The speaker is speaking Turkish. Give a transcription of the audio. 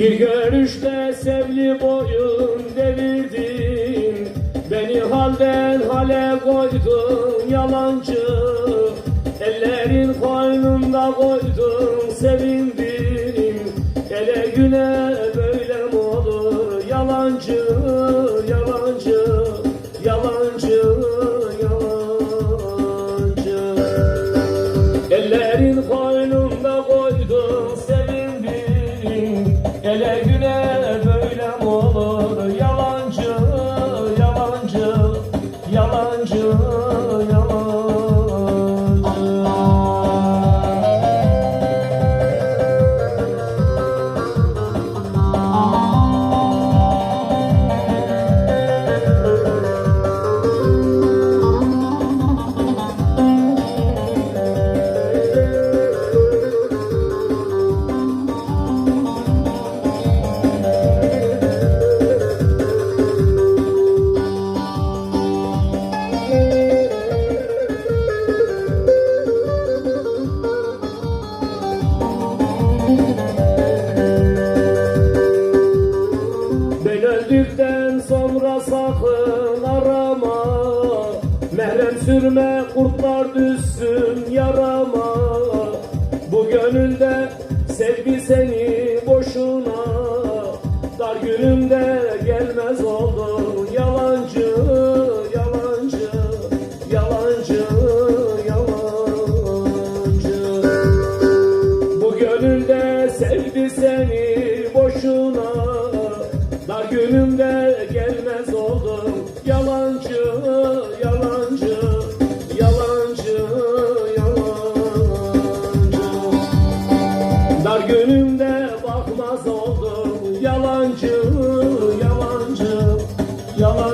Bir görüşte sevli boyun devirdim Beni halden hale koydun yalancı. Ellerin koynumda koydun sevindim. Ele güne böyle mi olur yalancı? Yalancı öldükten sonra sakın arama. Merhem sürme kurtlar düşsün yarama. Bu gönülde sevgi seni boşuna. Dar günümde gelmez oldun Dar günümde gelmez oldum. Yalancı, yalancı, yalancı, yalancı. Dar günümde bakmaz oldum. Yalancı, yalancı, yalancı